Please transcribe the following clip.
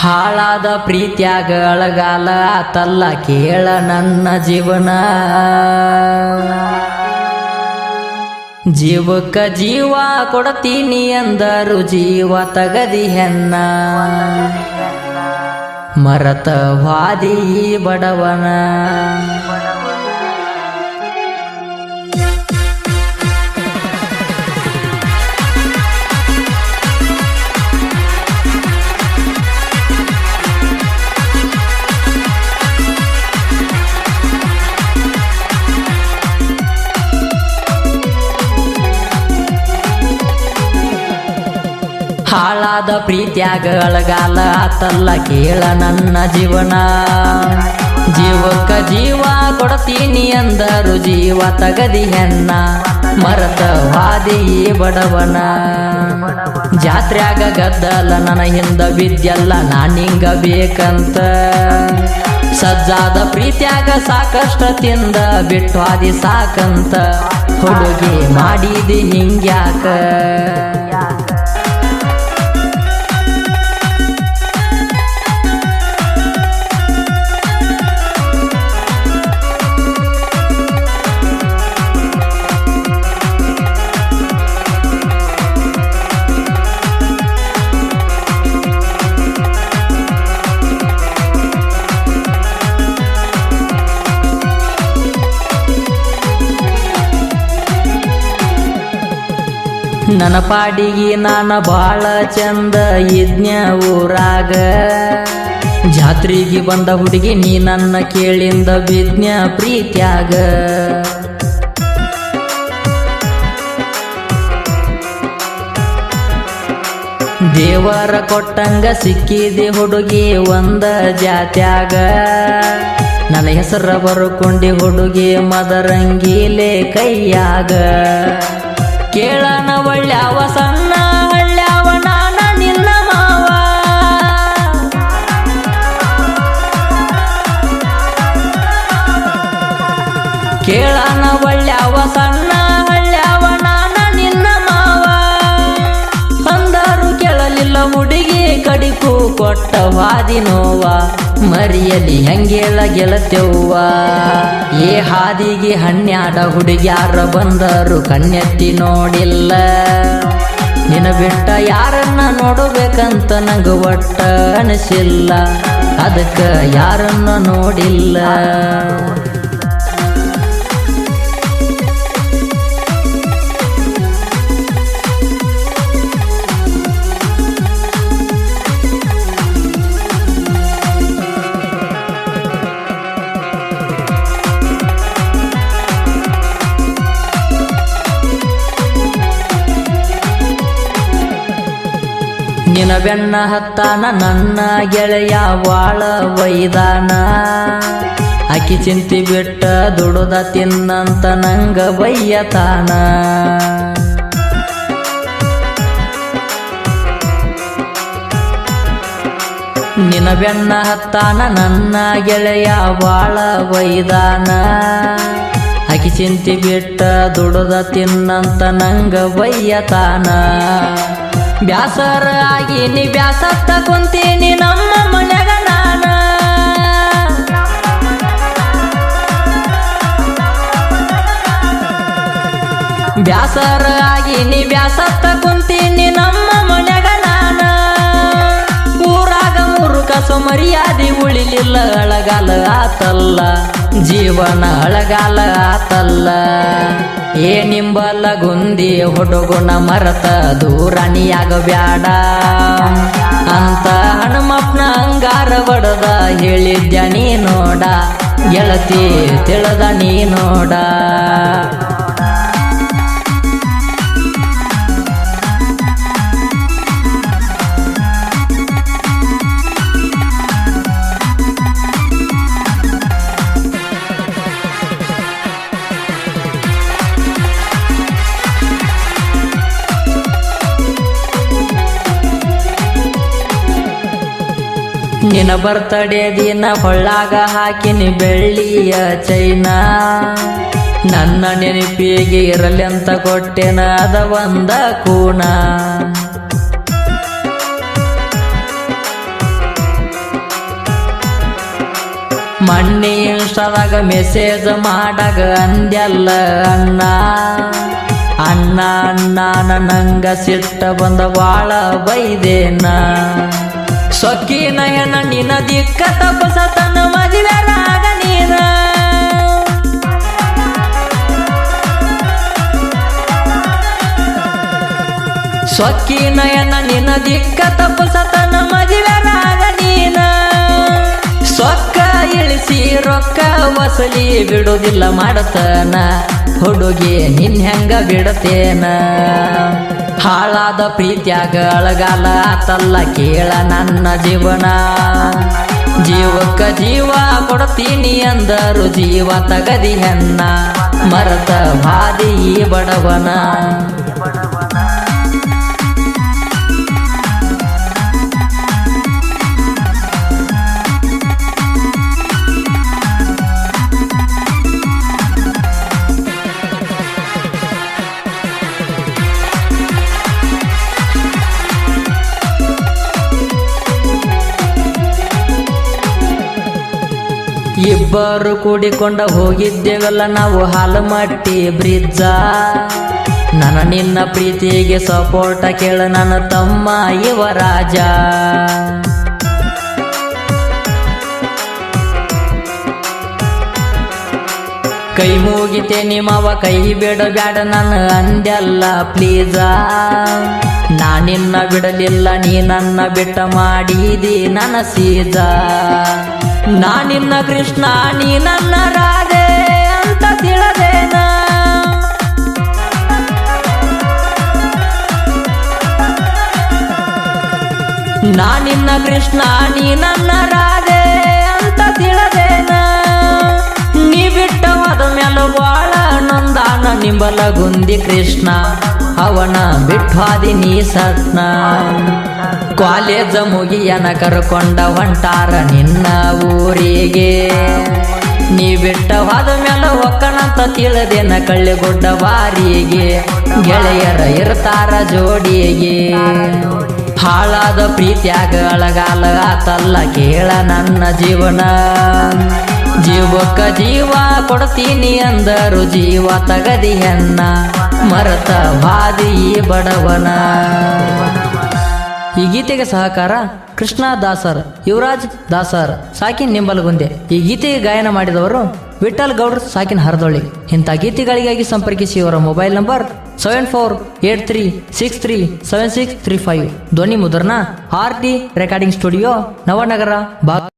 ಹಾಳಾದ ಪ್ರೀತ್ಯಾಗ ಅಳಗಾಲ ಆತಲ್ಲ ಕೇಳ ನನ್ನ ಜೀವನ. ಜೀವಕ್ಕ ಜೀವ ಕೊಡತೀನಿ ಅಂದರು, ಜೀವ ತಗದಿ ಹೆನ್ನ ಮರತವಾದಿ ಬಡವನ. ಹಾಳಾದ ಪ್ರೀತ್ಯಾಗ ಅಳಗಾಲ ಆತಲ್ಲ ಕೇಳ ನನ್ನ ಜೀವನ. ಜೀವಕ್ಕ ಜೀವ ಕೊಡ್ತೀನಿ ಅಂದರು ಜೀವ ತಗದಿ ಹೆಣ್ಣ. ಮರತ ವಾದಿ ಬಡವನ. ಜಾತ್ರ್ಯಾಗ ಗದ್ದಲ ನನ್ನ ಹಿಂದ ಬಿದ್ದಲ್ಲ ನಾನಿಂಗ ಬೇಕಂತ. ಸಜ್ಜಾದ ಪ್ರೀತ್ಯಾಗ ಸಾಕಷ್ಟ ತಿಂದ ಬಿಟ್ಟು ಆದಿ ಸಾಕಂತ. ಹುಡುಗಿ ಮಾಡಿದಿ ಹಿಂಗ್ಯಾಕ. ನನ್ನ ಪಾಡಿಗೆ ನಾನು ಬಾಳ ಚಂದ ಯಜ್ಞ ಊರಾಗ. ಜಾತ್ರೆಗೆ ಬಂದ ಹುಡುಗಿ ನೀ ನನ್ನ ಕೇಳಿಂದ ವಿಜ್ಞ ಪ್ರೀತ್ಯಾಗ. ದೇವರ ಕೊಟ್ಟಂಗ ಸಿಕ್ಕಿದೆ ಹುಡುಗಿ ಒಂದ ಜಾತ್ಯಾಗ. ನನ್ನ ಹೆಸರ ಬರ್ಕೊಂಡಿ ಹುಡುಗಿ ಮದರಂಗಿಲೆ ಕೈಯಾಗ. ಕೇಳನ ಕೊಟ್ಟ ವಾದಿ ನೋವ ಮರಿಯಲಿ ಹೆಂಗೇಳ ಗೆಳತೆವ್ವ ಏ ಹಾದಿಗೆ ಹನ್ಯಾಡ ಹುಡುಗ್ಯಾರ ಬಂದರು ಕಣ್ಣೆತ್ತಿ ನೋಡಿಲ್ಲ. ನಿನ ಬಿಟ್ಟ ಯಾರನ್ನ ನೋಡಬೇಕಂತ ನಂಗೆ ಒಟ್ಟ ಅನಿಸಿಲ್ಲ. ಅದಕ್ಕೆ ಯಾರನ್ನ ನೋಡಿಲ್ಲ. ನಿನ ಬೆನ್ನ ಹತ್ತಾನ, ನನ್ನ ಗೆಳೆಯ ವಾಳ ವೈದಾನ ಅಕ್ಕಿ ಚಿಂತಿ ಬಿಟ್ಟ ದುಡುದ ತಿನ್ನಂತ ನಂಗ ಬೈಯತಾನ ನಿನ್ನ ಬೆನ್ನ ಹತ್ತಾನ, ನನ್ನ ಗೆಳೆಯ ಬಾಳ ವೈದಾನ ಅಕ್ಕಿ ಚಿಂತಿ ಬಿಟ್ಟ ದುಡುದ ತಿನ್ನಂತ ನಂಗ ಬಯ್ಯತಾನ ಬ್ಯಾಸರ ಆಗಿ ನೀ ಬ್ಯಾಸ ತಗೊಂತೀನಿ ನಮ್ಮ ಮನ್ಯಾಗ ನಾನ. ಬ್ಯಾಸರ ಆಗಿ ನೀ ಬ್ಯಾಸ ಕುಂತೀನಿ ಮರ್ಯಾದೆ ಉಳಿಲಿಲ್ಲ, ಅಳಗಾಲ ಆತಲ್ಲ. ಜೀವನ ಅಳಗಾಲ ಆತಲ್ಲ. ಏ ನಿಂಬಲ್ಲ ಗುಂದಿ ಹುಡುಗುನ ಮರತ ದೂರಣಿಯಾಗ ಬ್ಯಾಡ ಅಂತ ಹನುಮಪ್ಪನ ಅಂಗಾರ ಬಡದ ಹೇಳಿದ್ಯ ನೀ ನೋಡ. ಗೆಳತಿ ತಿಳದ ನೀ ನೋಡ. ನಿನ ಬರ್ತಡೇ ದಿನ ಹೊಳ್ಳಾಗ ಹಾಕಿನಿ ಬೆಳ್ಳಿಯ ಚೈನಾ. ನನ್ನ ನೆನಪಿಗೆ ಇರಲಿ ಅಂತ ಕೊಟ್ಟೆನ ಅದ ಒಂದ ಕೂಣ ಮಣ್ಣಿ ಇನ್ಸ್ಟಾದಾಗ ಮೆಸೇಜ್ ಮಾಡಾಗ ಅಂದ್ಯಲ್ಲ ಅಣ್ಣ. ಅಣ್ಣ ಅಣ್ಣ ನಂಗ ಸಿಟ್ಟ ಬಂದ ಬಾಳ ಬೈದೇನ. ಸೊಕ್ಕಿ ನಯನ ನಿನ ದಿಕ್ಕ ತಪಸತನ ಮದುವೆರಾಗ ನೀನ ಸೊಕ್ಕಿ ನಯನ ನಿನ ದಿಕ್ಕ ತಪಸತನ ಮದುವೆರಾಗ ನೀನ ಸೊಕ್ಕ ಇಳಿಸಿ ರೊಕ್ಕ ವಸಲಿ ಬಿಡೋದಿಲ್ಲ ಮಾಡತನ. ಹುಡುಗಿ ನಿನ್ ಹೆಂಗ ಬಿಡತೇನ? ಹಾಳಾದ ಪ್ರೀತ್ಯಾಗ ಅಳಗಾಲ ಆತಲ್ಲ ಕೇಳ ನನ್ನ ಜೀವನ. ಜೀವಕ್ಕ ಜೀವ ಕೊಡ್ತೀನಿ ಅಂದರು, ಜೀವ ತಗದಿ ಹೆನ್ನ ಮರತ ಬಾದಿ ಬಡವನ. ಇಬ್ಬರು ಕೂಡಿಕೊಂಡ ಹೋಗಿದ್ದೇವಲ್ಲ, ನಾವು ಹಾಲು ಮಟ್ಟಿ ಬ್ರಿಜ್ಜ? ನನ್ನ ನಿನ್ನ ಪ್ರೀತಿಗೆ ಸಪೋರ್ಟ ಕೇಳ, ನನ್ನ ತಮ್ಮ ಇವ ರಾಜ? ಕೈ ಮುಗಿತೆ ನಿಮ್ಮವ, ಕೈ ಬಿಡ ಬ್ಯಾಡ, ನನ್ನ ಅಂದೆಲ್ಲ ಪ್ಲೀಸ ನಾ ನಿನ್ನ ಬಿಡಲಿಲ್ಲ, ನೀ ನನ್ನ ಬಿಟ್ಟ ಮಾಡಿದಿ, ನನ್ನ ಸೀಜ? ನಾ ನಿನ್ನ ಕೃಷ್ಣ, ನೀ ನನ್ನ ರಾಧೆ ಅಂತ ತಿಳದೇನ. ನಾ ನಿನ್ನ ಕೃಷ್ಣ, ನೀ ನನ್ನ ರಾಧೆ ಅಂತ ತಿಳದೇನ. ನೀ ಬಿಟ್ಟವಾದ ಮ್ಯಾಲ ಬಾಳ ನೊಂದಾನ, ನಿಂಬಲ ಗುಂದಿ ಕೃಷ್ಣ, ಅವನ ಬಿಟ್ವಾದಿ ನೀ ಸತ್ನ. ಕಾಲೇಜ ಮುಗಿಯನ ಕರ್ಕೊಂಡ ಹೊಂಟಾರ ನಿನ್ನ ಊರಿಗೆ. ನೀ ಬಿಟ್ಟವಾದ ಮ್ಯಾಲ ಒಕ್ಕಣಂತ ತಿಳಿದೇನ ಕಳ್ಳಿಗುಡ್ಡ ಬಾರಿಗೆ. ಗೆಳೆಯರ ಇರ್ತಾರ ಜೋಡಿಗೆ. ಹಾಳಾದ ಪ್ರೀತಿಯಾಗ ಅಳಗಾಲ ಆತಲ್ಲ ಕೇಳ ನನ್ನ ಜೀವನ. ಜೀವಕ್ಕ ಜೀವ ಕೊಡ್ತೀನಿ ಅಂದರು ಜೀವ ತಗದಿಯನ್ನ ಮರತ ಬಾದಿ ಬಡವನ. ಈ ಗೀತೆಗೆ ಸಹಕಾರ ಕೃಷ್ಣ ದಾಸರ್, ಯುವರಾಜ್ ದಾಸರ್, ಸಾಕಿನ್ ನಿಂಬಲಗುಂದೆ. ಈ ಗೀತೆಗೆ ಗಾಯನ ಮಾಡಿದವರು ವಿಠಲ್ ಗೌಡ್ರ, ಸಾಕಿನ್ ಹರದೊಳ್ಳಿ. ಇಂಥ ಗೀತೆಗಳಿಗಾಗಿ ಸಂಪರ್ಕಿಸಿ ಇವರ mobile number seven four eight three six three seven six three five. ಧ್ವನಿ ಮುದ್ರಣ, R T recording studio, Navanagar, ಬಾ